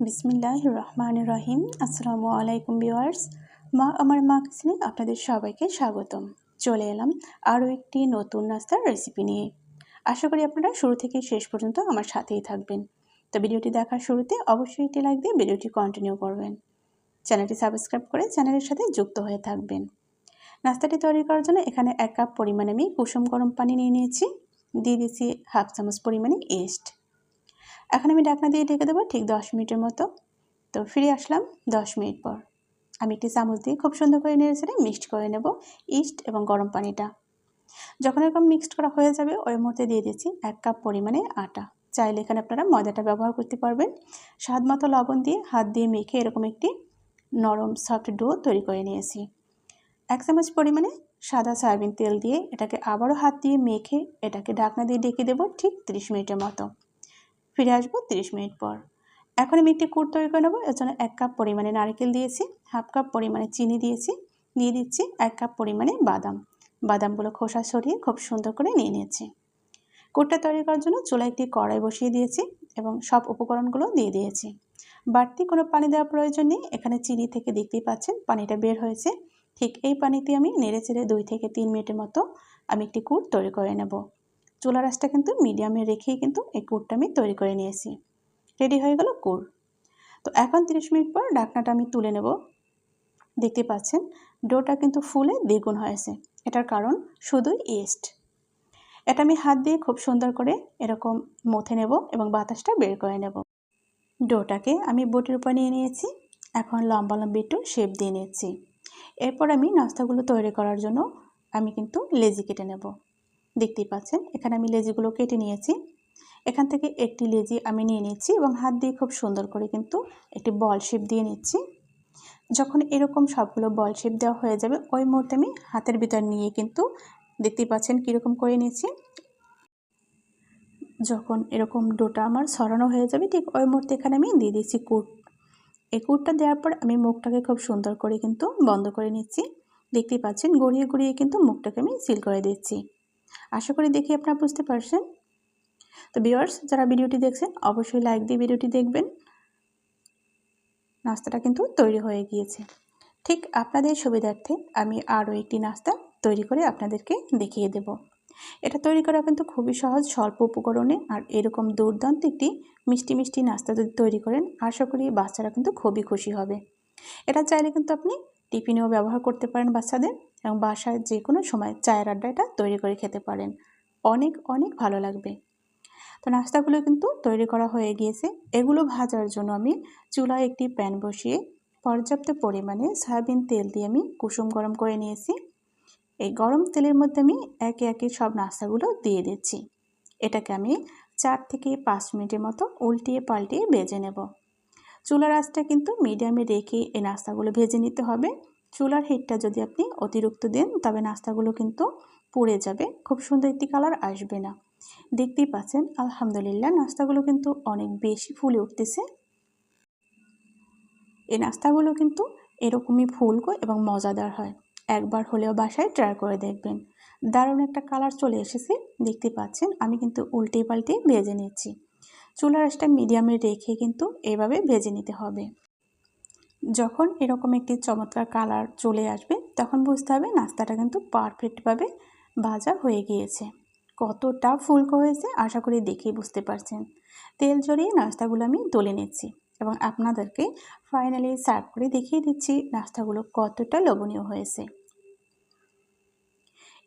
বিসমিল্লাহ রহমান রহিম আসসালামু আলাইকুম ভিওয়ার্স মা, আমার মা কিচেনে আপনাদের সবাইকে স্বাগতম। চলে এলাম আরও একটি নতুন নাস্তার রেসিপি নিয়ে। আশা করি আপনারা শুরু থেকে শেষ পর্যন্ত আমার সাথেই থাকবেন। তো ভিডিওটি দেখার শুরুতে অবশ্যই একটি লাইক দিয়ে ভিডিওটি কন্টিনিউ করবেন। চ্যানেলটি সাবস্ক্রাইব করে চ্যানেলের সাথে যুক্ত হয়ে থাকবেন। নাস্তাটি তৈরি করার জন্য এখানে এক কাপ পরিমাণে আমি কুসুম গরম পানি নিয়ে নিয়েছি। দিয়ে দিয়েছি হাফ চামচ পরিমাণে ইস্ট এখন আমি ঢাকনা দিয়ে ঢেকে দেবো ঠিক দশ মিনিটের মতো। তো ফিরে আসলাম দশ মিনিট পর। আমি একটি চামচ দিয়ে খুব সুন্দর করে নেড়ে ছেড়ে মিক্সড করে নেব ইস্ট এবং গরম পানিটা। যখন এরকম মিক্সড করা হয়ে যাবে, ওই মুহূর্তে দিয়ে দিচ্ছি এক কাপ পরিমাণে আটা। চাইলে এখানে আপনারা ময়দাটা ব্যবহার করতে পারবেন। স্বাদ মতো লবণ দিয়ে হাত দিয়ে মেখে এরকম একটি নরম সফট ডো তৈরি করে নিয়েছি। এক চামচ পরিমাণে সাদা সয়াবিন তেল দিয়ে এটাকে আবারও হাত দিয়ে মেখে এটাকে ঢাকনা দিয়ে ডেকে দেবো ঠিক 30 মিনিটের মতো। ফিরে আসব তিরিশ মিনিট পর। এখন আমি একটি কুট তৈরি করে নেব, এর জন্য এক কাপ পরিমাণে নারকেল দিয়েছি, হাফ কাপ পরিমাণে চিনি দিয়েছি, দিয়ে দিচ্ছি এক কাপ পরিমাণে বাদাম। বাদামগুলো খোসা সরিয়ে খুব সুন্দর করে নিয়ে নিয়েছি। কুটটা তৈরি করার জন্য চুলা একটি কড়াই বসিয়ে দিয়েছি এবং সব উপকরণগুলো দিয়ে দিয়েছি। বাড়তি কোনো পানি দেওয়ার প্রয়োজন নেই, এখানে চিনি থেকে দেখতেই পাচ্ছেন পানিটা বের হয়েছে। ঠিক এই পানিতে আমি নেড়ে চেড়ে দুই থেকে তিন মিনিটের মতো আমি একটি কুট তৈরি করে নেব। চুলা রাসটা কিন্তু মিডিয়ামে রেখেই কিন্তু এই কুরটা আমি তৈরি করে নিয়েছি। রেডি হয়ে গেল কুর তো এখন 30 মিনিট পর ডাকনাটা আমি তুলে নেব। দেখতে পাচ্ছেন, ডোটা কিন্তু ফুলে দ্বিগুণ হয়েছে। এটার কারণ শুধুই ইস্ট। এটা আমি হাত দিয়ে খুব সুন্দর করে এরকম মথে নেব এবং বাতাসটা বের করে নেব। ডোটাকে আমি বটির উপর নিয়ে নিয়েছি। এখন লম্বা লম্বি একটু শেপ দিয়ে নিচ্ছি এরপর আমি নাস্তাগুলো তৈরি করার জন্য আমি কিন্তু লেজি কেটে নেব। দেখতেই পাচ্ছেন। এখানে আমি লেজিগুলো কেটে নিয়েছি। এখান থেকে একটি লেজি আমি নিয়ে নিচ্ছি এবং হাত দিয়ে খুব সুন্দর করে কিন্তু একটি বল শেপ দিয়ে নিচ্ছি। যখন এরকম সবগুলো বল শেপ দেওয়া হয়ে যাবে, ওই মুহূর্তে আমি হাতের ভিতর নিয়ে কিন্তু দেখতেই পাচ্ছেন কীরকম করে নিয়েছি যখন এরকম ডোটা আমার সরানো হয়ে যাবে, ঠিক ওই মুহূর্তে এখানে আমি দিয়ে দিচ্ছি কুট। এই কুটটা দেওয়ার পর আমি মুখটাকে খুব সুন্দর করে কিন্তু বন্ধ করে নিচ্ছি। দেখতেই পাচ্ছেন, গড়িয়ে গড়িয়ে কিন্তু মুখটাকে আমি সিল করে দিচ্ছি। আশা করি দেখি আপনারা বুঝতে পারছেন। তো ভিউয়ার্স, যারা ভিডিওটি দেখছেন, অবশ্যই লাইক দিয়ে ভিডিওটি দেখবেন। নাস্তাটা কিন্তু তৈরি হয়ে গিয়েছে। ঠিক আপনাদের সুবিধার্থে আমি আরও একটি নাস্তা তৈরি করে আপনাদেরকে দেখিয়ে দেব। এটা তৈরি করা কিন্তু খুবই সহজ, স্বল্প উপকরণে আর এরকম দুর্দান্ত একটি মিষ্টি মিষ্টি নাস্তা যদি তৈরি করেন, আশা করি বাচ্চারা কিন্তু খুবই খুশি হবে। এটা চাইলে কিন্তু আপনি টিফিনেও ব্যবহার করতে পারেন বাচ্চাদের। এবং বাসায় যে কোনো সময় চায়ের আড্ডাটা তৈরি করে খেতে পারেন। অনেক অনেক ভালো লাগবে। তো নাস্তাগুলো কিন্তু তৈরি করা হয়ে গিয়েছে। এগুলো ভাজার জন্য আমি চুলায় একটি প্যান বসিয়ে পর্যাপ্ত পরিমাণে সয়াবিন তেল দিয়ে আমি কুসুম গরম করে নিয়েছি। এই গরম তেলের মধ্যে আমি একে একে সব নাস্তাগুলো দিয়ে দিচ্ছি। এটাকে আমি চার থেকে পাঁচ মিনিটের মতো উল্টিয়ে পাল্টিয়ে ভেজে নেব। চুলার আঁচটা কিন্তু মিডিয়ামে রেখে এই নাস্তাগুলো ভেজে নিতে হবে। চুলার হিটটা যদি আপনি অতিরিক্ত দেন, তবে নাস্তাগুলো কিন্তু পুড়ে যাবে। খুব সুন্দর একটি কালার আসবে না। দেখতেই পাচ্ছেন, আলহামদুলিল্লাহ নাস্তাগুলো কিন্তু অনেক বেশি ফুলে উঠতেছে। এই নাস্তাগুলো কিন্তু এরকমই ফুলকো এবং মজাদার হয়। একবার হলেও বাসায় ট্রাই করে দেখবেন। দারুণ একটা কালার চলে এসেছে, দেখতে পাচ্ছেন, আমি কিন্তু উল্টে পাল্টে ভেজে নিচ্ছি। চুলার আঁচটা মিডিয়ামে রেখে কিন্তু এভাবে ভেজে নিতে হবে। যখন এরকম একটি চমৎকার কালার চলে আসবে, তখন বুঝতে হবে নাস্তাটা কিন্তু পারফেক্টভাবে ভাজা হয়ে গিয়েছে। কতটা ফুলকো হয়েছে আশা করি দেখেই বুঝতে পারছেন। তেল জড়িয়ে নাস্তাগুলো আমি তুলে নিচ্ছি এবং আপনাদেরকে ফাইনালি সার্ভ করে দেখিয়ে দিচ্ছি নাস্তাগুলো কতটা লোভনীয় হয়েছে।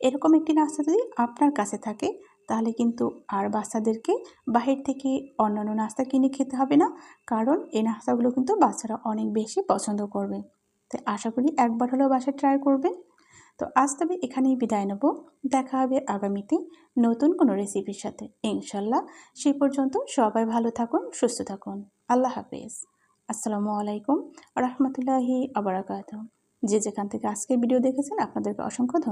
এরকম একটি নাস্তা যদি আপনার কাছে থাকে তাহলে কিন্তু আর বাচ্চাদেরকে বাহির থেকে অন্যান্য নাস্তা কিনে খেতে হবে না। কারণ এই নাস্তাগুলো কিন্তু বাচ্চারা অনেক বেশি পছন্দ করবে। তাই আশা করি একবার হলেও বাসায় ট্রাই করবেন। তো আজ তবে এখানেই বিদায় নেব। দেখা হবে আগামীতে নতুন কোনো রেসিপির সাথে। ইনশাল্লাহ সেই পর্যন্ত সবাই ভালো থাকুন, সুস্থ থাকুন। আল্লাহ হাফেজ। আসসালামু আলাইকুম রহমতুল্লাহি আবরাকাত যে যেখান থেকে আজকে ভিডিও দেখেছেন, আপনাদেরকে অসংখ্য ধন্যবাদ।